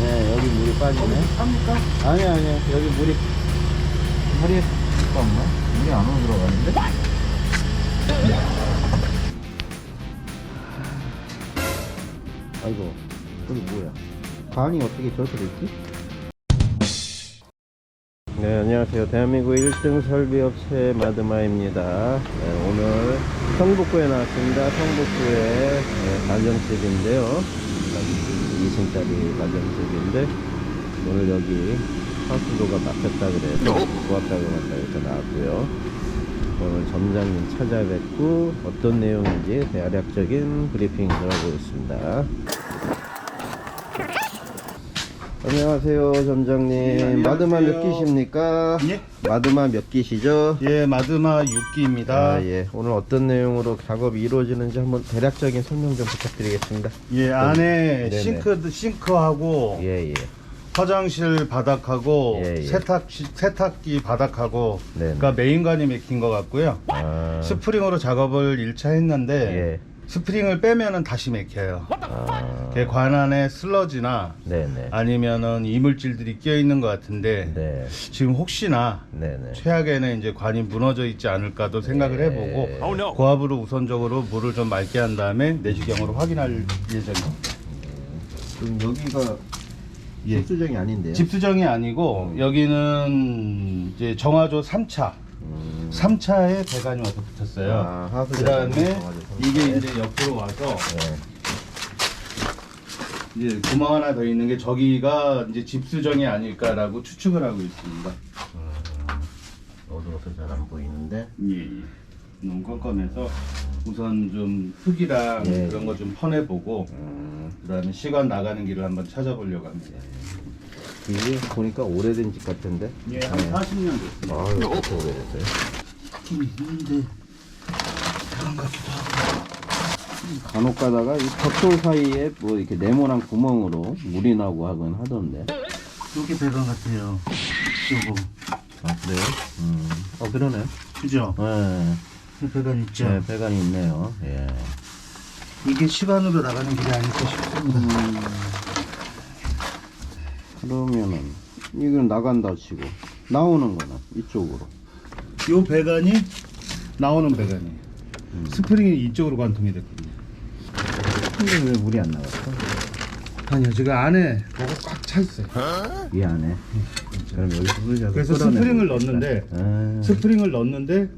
네, 여기 물이 빠지네. 합니까? 아니야, 아니야. 여기 물이, 물이, 잠깐만. 물이 안 오고 들어가는데? 아이고, 여기 뭐야? 관이 어떻게 저렇게 됐지? 네, 안녕하세요. 대한민국 1등 설비업체 마드마입니다. 네, 오늘 성북구에 나왔습니다. 성북구의 네, 가정집인데요. 2층짜리 가정집인데, 오늘 여기 하수도가 막혔다 그래서 구합작업 한다 해서 나왔고요. 오늘 점장님 찾아뵙고 어떤 내용인지 대략적인 브리핑을 하고 있습니다. 안녕하세요, 점장님. 마드마 몇 기십니까? 예? 마드마 몇 기시죠? 예, 마드마 6기입니다. 아, 예. 오늘 어떤 내용으로 작업이 이루어지는지 한번 대략적인 설명 좀 부탁드리겠습니다. 예, 안에 네네. 싱크 싱크하고 예, 예. 화장실 바닥하고 예, 예. 세탁 세탁기 바닥하고 네네. 그러니까 메인관이 맥힌 것 같고요. 아, 스프링으로 작업을 1차 했는데 예. 스프링을 빼면은 다시 맥혀요. 아, 그관 안에 슬러지나 네네. 아니면은 이물질들이 끼어 있는 것 같은데 네. 지금 혹시나 네네. 최악에는 이제 관이 무너져 있지 않을까도 생각을 네. 해보고 고압으로 우선적으로 물을 좀 맑게 한 다음에 내시경으로 확인할 예정입니다. 그럼 여기가 예. 집수정이 아닌데요? 집수정이 아니고 여기는 이제 정화조 3차, 음. 3차에 배관이 와서 붙었어요. 아, 하수 그 다음에 배관이. 이게 이제 옆으로 와서 네. 이제 구멍 하나 더 있는 게 저기가 이제 집수정이 아닐까라고 추측을 하고 있습니다. 어두워서 잘 안 보이는데. 예, 예. 너무 껌껌해서 우선 좀 흙이랑 예. 그런 거 좀 퍼내보고 음, 그다음에 시간 나가는 길을 한번 찾아보려고 합니다. 이게 보니까 오래된 집 같은데. 예, 한 40년 됐어요. 아유, 그렇게 오래됐어요. 좀 있는데 그런 것 같기도 하고. 간혹 가다가 이 벽돌 사이에 뭐 이렇게 네모난 구멍으로 물이 나고 하곤 하던데. 이게 배관 같아요. 요거. 아, 그래요? 음. 어, 그러네. 그죠? 네. 이 배관 있죠? 네, 배관이 있네요. 예. 이게 시간으로 나가는 길이 아닐까 싶습니다. 그러면은, 이건 나간다 치고, 나오는 거는 이쪽으로. 요 배관이 나오는 배관이에요. 스프링이 이쪽으로 관통이 됐거든요. 근데 왜 물이 안 나갔어? 아니요, 지금 안에 뭐가 꽉 차 있어요. 이 안에. 그럼 여기 뚫으셔서 그래서 끌어내고 스프링을 있다. 넣었는데 아. 스프링을 넣었는데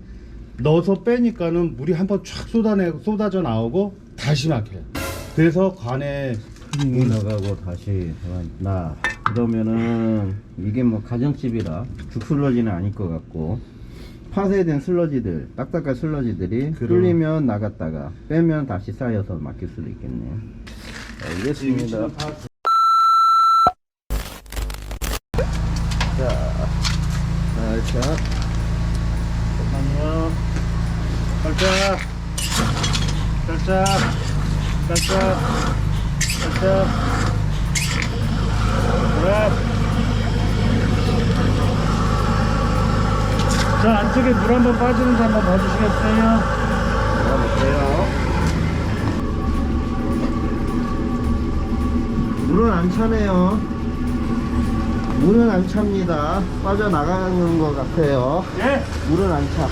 넣어서 빼니까는 물이 한번 쫙 쏟아내 쏟아져 나오고 다시 막혀요. 그래서 관에 이 나가고 다시 나 그러면은 이게 뭐 가정집이라 죽슬러지는 아닐 것 같고 파쇄된 슬러지들 딱딱한 슬러지들이 그럼. 뚫리면 나갔다가 빼면 다시 쌓여서 막힐 수도 있겠네요 알겠습니다 자 살짝 잠깐만요. 살짝, 살짝, 살짝, 살짝. 자, 안쪽에 물 한 번 빠지는지 한번 봐주시겠어요? 들어볼게요 물은 안 차네요 물은 안 찹니다 빠져나가는 것 같아요 예? 물은 안 차.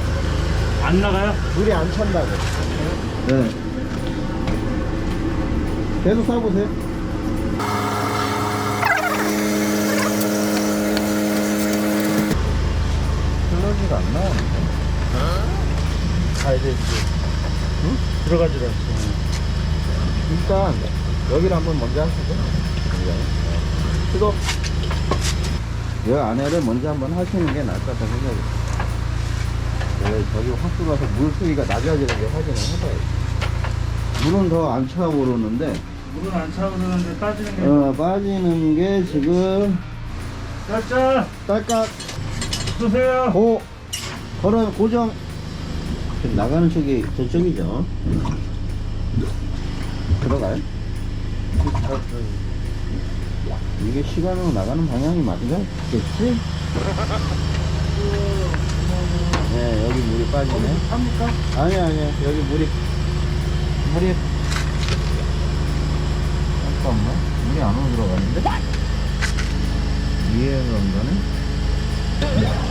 안 나가요? 물이 안 찬다고. 네. 계속 쏴보세요. 슬러지가 안 나오는데. 가야 돼, 이제. 응? 들어가지도 않죠. 일단, 여기를 한번 먼저 하시죠. 그거, 여 안에를 먼저 한번 하시는 게 나을 것 같다 생각이 네, 저기 확 들어와서 물 수위가 낮아지는 게 확인을 해봐야지. 물은 더 안 차오르는데, 물은 안 차오르는데 빠지는 게. 어, 빠지는 게 지금 살짝 딸깍 쏘세요. 고 걸어 고정 나가는 쪽이 저쪽이죠? 들어가요? 이게 시간으로 나가는 방향이 맞겠지? 네, 여기 물이 빠지네. 합니까? 아니, 아니, 여기 물이, 물이. 잠깐만, 물이 안으로 들어가는데? 위에서 안 가네?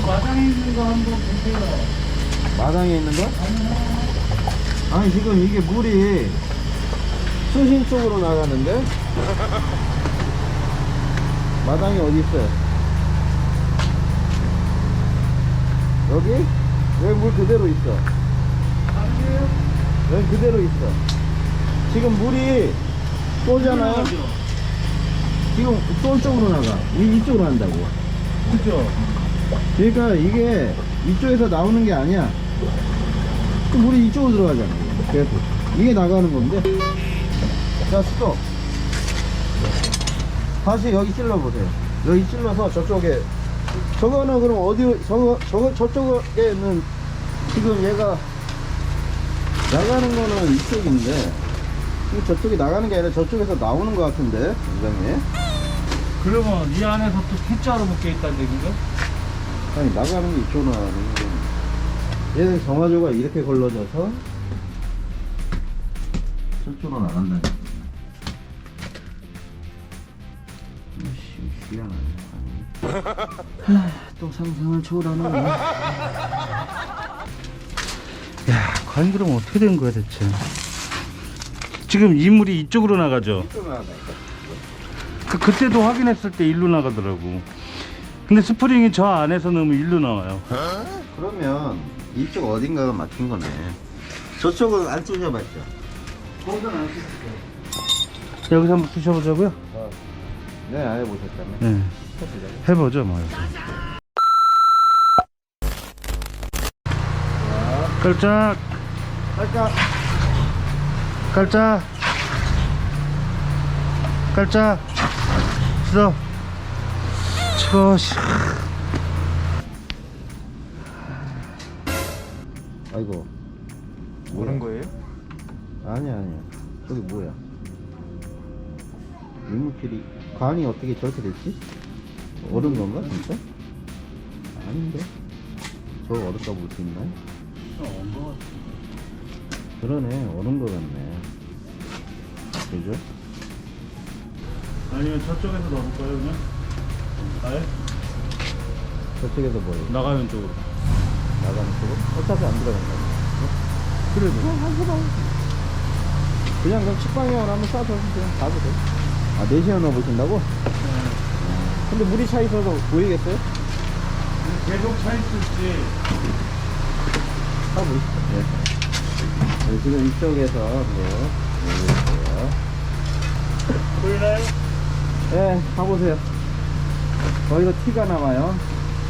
마당에 있는 거 한번 보세요. 마당에 있는 거? 아니 지금 이게 물이 수신 쪽으로 나가는데 마당이 어디 있어요? 여기? 여기 물 그대로 있어 여기 그대로 있어 지금 물이 쏘잖아요 지금 쏠 쪽으로 나가 이, 이쪽으로 한다고 그죠? 그러니까 이게 이쪽에서 나오는 게 아니야. 그 물이 이쪽으로 들어가잖아. 그래서 이게 나가는 건데. 자, 스톱. 다시 여기 찔러보세요. 여기 찔러서 저쪽에. 저거는 그럼 어디, 저거, 저거, 저쪽에는 지금 얘가 나가는 거는 이쪽인데. 저쪽이 나가는 게 아니라 저쪽에서 나오는 것 같은데, 굉장히. 그러면 이 안에서 또 T자로 묶여 있다는 얘기가? 아니 나가는 게게 얘는 정화조가 이렇게 걸러져서 저쪽으로 나간다는 거야 씨, 희한하네 또 상상을 초월하는 야, 과연 그럼 어떻게 된 거야 대체? 지금 이물이 이쪽으로 나가죠. 그, 그때도 확인했을 때 일로 나가더라고. 근데 스프링이 저 안에서 넣으면 일로 나와요. 그러면 이쪽 어딘가가 막힌 거네 저쪽은 안 찢어봤죠? 거기는 안 찢었어요 여기서 한번 쑤셔보자고요? 네 아예 보셨다며 네. 해보죠 뭐. 깔짝, 살짝 깔짝, 깔짝. 스톱. 치고 씨. 아이고 오는 거예요? 아니야 아니야 저기 뭐야 이물질이 간이 어떻게 저렇게 됐지? 얼은 건가 진짜? 아닌데 저거 얼을까 볼수 있나요? 그러네 얼은 거 같네 그죠? 아니면 저쪽에서 넣어볼까요 그냥? 아예? 저쪽에서 뭐예요? 나가는 쪽으로. 나가는 쪽으로? 어차피 안 들어간다 그래도. 그냥 그럼 식방향으로 한번 쏴서 그냥 가도 돼. 아, 4시간 넣어보신다고? 아, 근데 물이 차 있어서 보이겠어요? 계속 차 있을지. 가보시죠. 네. 네, 지금 이쪽에서, 네, 보여주세요. 보이나요? 네, 가보세요. 거기서 티가 나와요.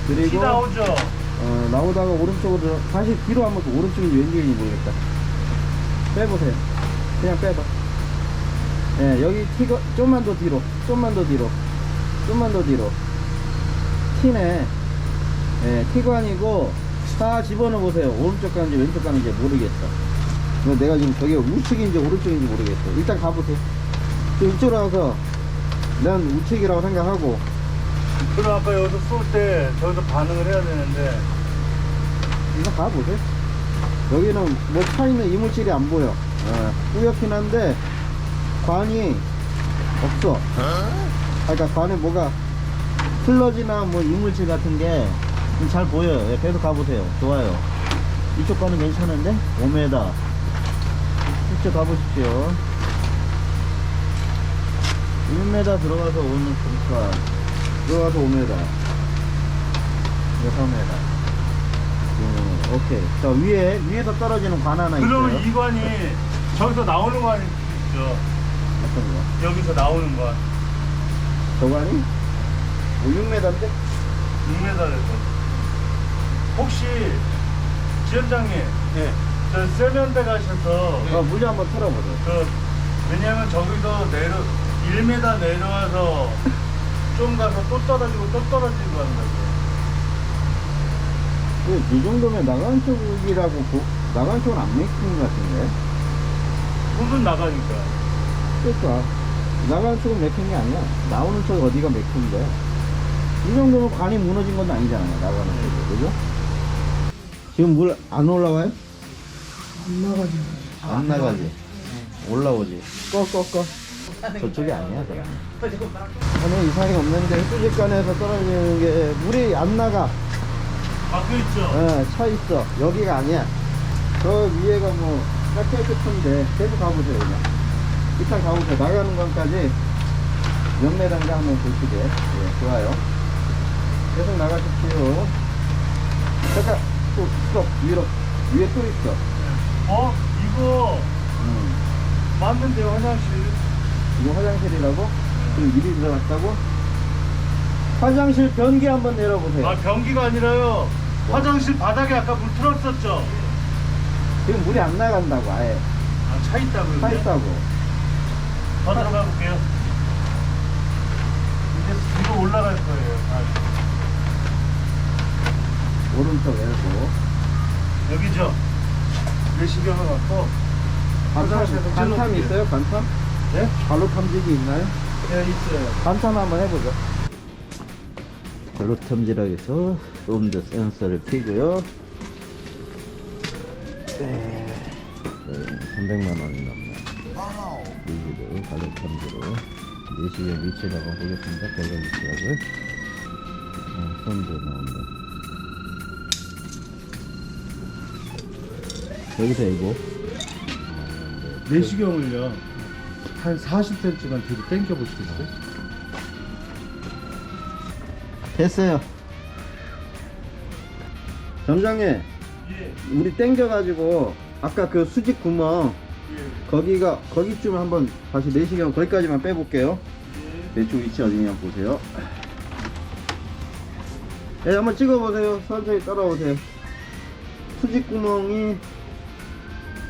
그리고, 티 나오죠? 어, 나오다가 오른쪽으로, 다시 뒤로 한번 그 오른쪽인지 왼쪽인지 모르겠다. 빼보세요. 그냥 빼봐. 예, 여기 티가, 좀만 더 뒤로, 좀만 더 뒤로, 좀만 더 뒤로. 티네. 예, 티가 아니고, 다 집어넣어 보세요. 오른쪽 가는지 왼쪽 가는지 모르겠어. 이거 내가 지금 저게 우측인지 오른쪽인지 모르겠어. 일단 가보세요. 저 이쪽으로 와서, 난 우측이라고 생각하고, 그럼 아까 여기서 쏠 때 저기서 반응을 해야 되는데 일단 가보세요. 여기는 뭐 차 있는 이물질이 안 보여. 예, 뿌옇긴 한데 관이 없어. 아, 그러니까 관에 뭐가 슬러지나 뭐 이물질 같은 게 잘 보여요. 예, 계속 가보세요. 좋아요. 이쪽 관은 괜찮은데 5m. 이쪽 가보십시오. 1m 들어가서 오는 공간 들어가서 5m. 6m. 음, 오케이. 자, 위에, 위에서 떨어지는 관 하나 있어요. 그러면 이 관이 저기서 나오는 관이 있죠 어떤 거? 여기서 나오는 관 저 관이? 뭐 6m인데? 6m에서 혹시 지점장님 네. 저 세면대 가셔서 어, 물리 한번 틀어보세요. 그 왜냐면 저기서 내려 1m 내려와서 좀 가서 또 떨어지고 또 떨어지고 한다고 그, 이 정도면 나간 쪽이라고, 보, 나간 쪽은 안 맥히는 것 같은데? 물은 나가니까 그러니까. 나간 쪽은 맥힌 게 아니야. 나오는 쪽 어디가 맥힌 거야. 이 정도면 관이 무너진 건 아니잖아요. 나가는 쪽이. 그죠? 지금 물 안 올라와요? 안 나가지. 안 나가지. 올라오지. 꺼, 꺼, 꺼. 저쪽이 아니야, 그럼. 전혀 이상이 없는데 수직관에서 떨어지는 게 물이 안 나가. 막혀 있죠. 어, 차 있어. 여기가 아니야. 저 위에가 뭐, 딱 깨끗한데, 계속 가보세요, 그냥. 일단 가보세요. 나가는 건까지 몇 메다인지 한번 보시게. 예, 좋아요. 계속 나가십시오. 잠깐, 또, 스톱, 위로. 위에 또 있어. 어? 이거 음. 맞는데요 화장실. 이거 화장실이라고? 미리 들어갔다고? 화장실 변기 한번 내려보세요. 아 변기가 아니라요. 화장실 바닥에 아까 물 틀었었죠. 지금 물이 안 나간다고, 아예. 아, 차 있다고요. 차? 있다고. 더 들어가 볼게요. 이제 위로 올라갈 거예요. 아, 오른쪽 열고. 여기죠. 내시경을 갖고 화장실에서 반탐 찔러볼게요. 있어요? 반탐? 네? 발로 탐지기 있나요? 네 있어요. 반탐 한번 해보죠. 발로 탐지락에서 옴드 센서를 켜고요. 네. 300만 원이 넘네. 여기도 발로 탐지로 내시경 위치를 한번 보겠습니다. 결과 위치라고요. 어, 손도 나온다. 여기서 이거. 내시경을요. 한 40cm만 뒤로 당겨 보시겠어요? 됐어요. 점장님, 예. 우리 땡겨가지고 아까 그 수직 구멍 예. 거기가 거기쯤 한번 다시 내시경 거기까지만 빼볼게요. 예. 대충 위치 어디냐 보세요. 네, 한번 찍어보세요. 천천히 따라오세요. 수직 구멍이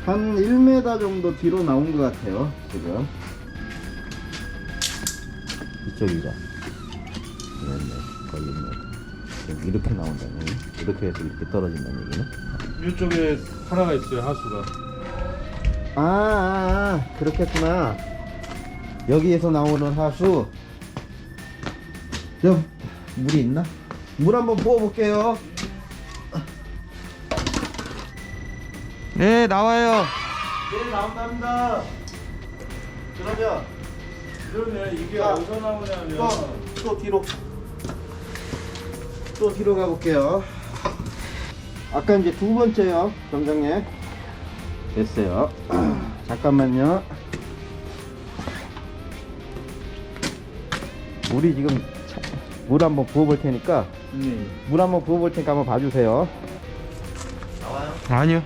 한 1m 정도 뒤로 나온 것 같아요. 지금 이쪽이죠. 네네, 거의 1m. 지금 이렇게 나온다는 얘기. 이렇게 해서 이렇게 떨어진다는 얘기는. 이쪽에 하나가 있어요 하수가. 아, 아, 아 그렇겠구나. 여기에서 나오는 하수. 저 물이 있나? 물 한번 부어볼게요. 네, 나와요. 네, 나온답니다. 그러면 그러면 이게 자, 어디서 나오냐면 또, 또 뒤로. 또 뒤로 가볼게요. 아까 이제 두 번째요, 점장님. 됐어요. 잠깐만요. 물이 지금 차- 물 한번 부어볼 테니까 네. 물 한번 부어볼 테니까 한번 봐주세요. 나와요? 아니요.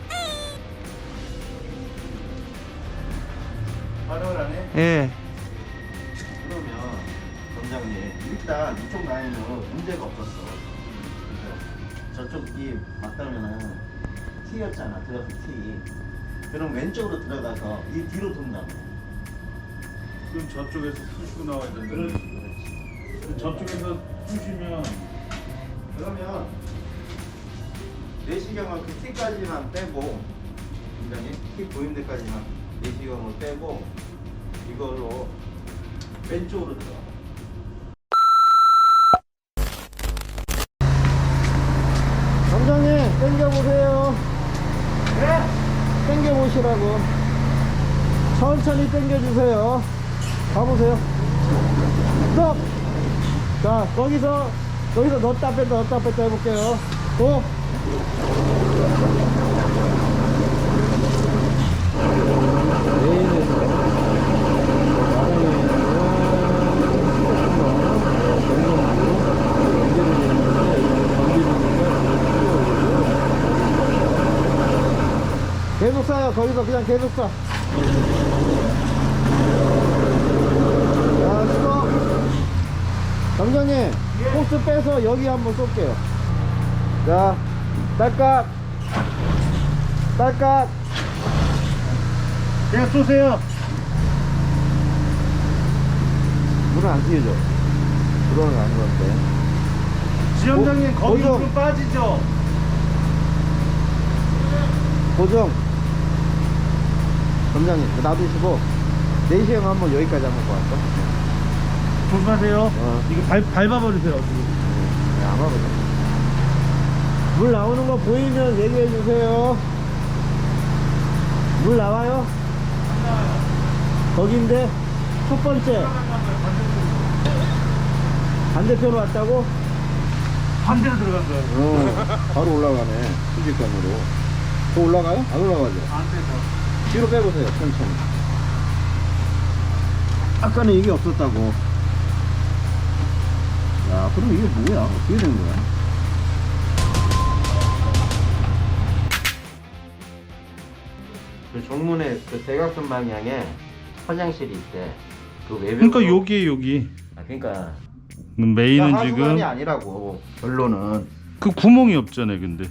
발열 안 해? 예. 일단 이쪽 라인은 문제가 없었어. 그죠? 저쪽이 맞다면은 T였잖아. 들어서 T. 그럼 왼쪽으로 들어가서 이 뒤로 돈다. 그럼 저쪽에서 쑤시고 나와야 된다. 그렇지, 그렇지. 저쪽에서 쑤시면 그러면 내시경은 그 T까지만 빼고 굉장히 T 보임 데까지만 내시경을 빼고 이걸로 왼쪽으로 들어가. 점장님 당겨보세요. 네? 당겨보시라고. 천천히 당겨주세요. 가보세요. 스톱! 자, 거기서, 거기서 넣었다 뺐다 넣었다 뺐다 해볼게요. 고! 레 계속 쏴요. 거기서 그냥 계속 쏴. 자, 스톱! 점장님, 코스 빼서 여기 한번 쏠게요. 자, 딸깍! 딸깍! 그냥 쏘세요. 물은 안 튀어져. 들어오는 거안 그런데. 지점장님 고- 거기 고정. 좀 빠지죠. 고정. 점장님, 놔두시고, 내시경 한번 여기까지 한번 보았어. 조심하세요. 어. 이거 밟, 밟아버리세요. 지금. 네, 안 와보자. 물 나오는 거 보이면 얘기해 주세요. 물 나와요? 거긴데 첫 번째 반대편으로 왔다고? 반대로 들어간 거야. 어, 바로 올라가네. 수직감으로. 또 올라가요? 안 올라가죠? 안 돼서. 뒤로 빼보세요, 천천히. 아까는 이게 없었다고. 야, 그럼 이게 뭐야? 어떻게 된 거야? 그 정문에 그 대각선 방향에 화장실이 있대. 그 외벽. 그러니까 여기에 여기. 아, 그러니까. 메인은 하수관이 지금 아니라고. 결론은. 그 구멍이 없잖아요, 근데.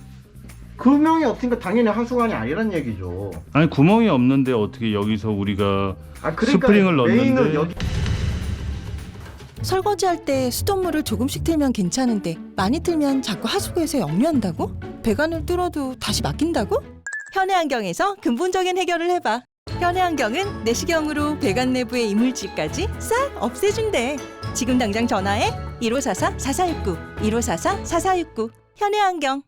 금명이 없으니까 당연히 하수관이 아니란 얘기죠. 아니 구멍이 없는데 어떻게 여기서 우리가 아, 그러니까 스프링을 메인은 넣었는데 여기 설거지할 때 수돗물을 조금씩 틀면 괜찮은데 많이 틀면 자꾸 하수구에서 역류한다고? 배관을 뚫어도 다시 막힌다고? 현해안경에서 근본적인 해결을 해봐. 현해안경은 내시경으로 배관 내부의 이물질까지 싹 없애준대. 지금 당장 전화해 1544-4469, 1544-4469. 현해안경.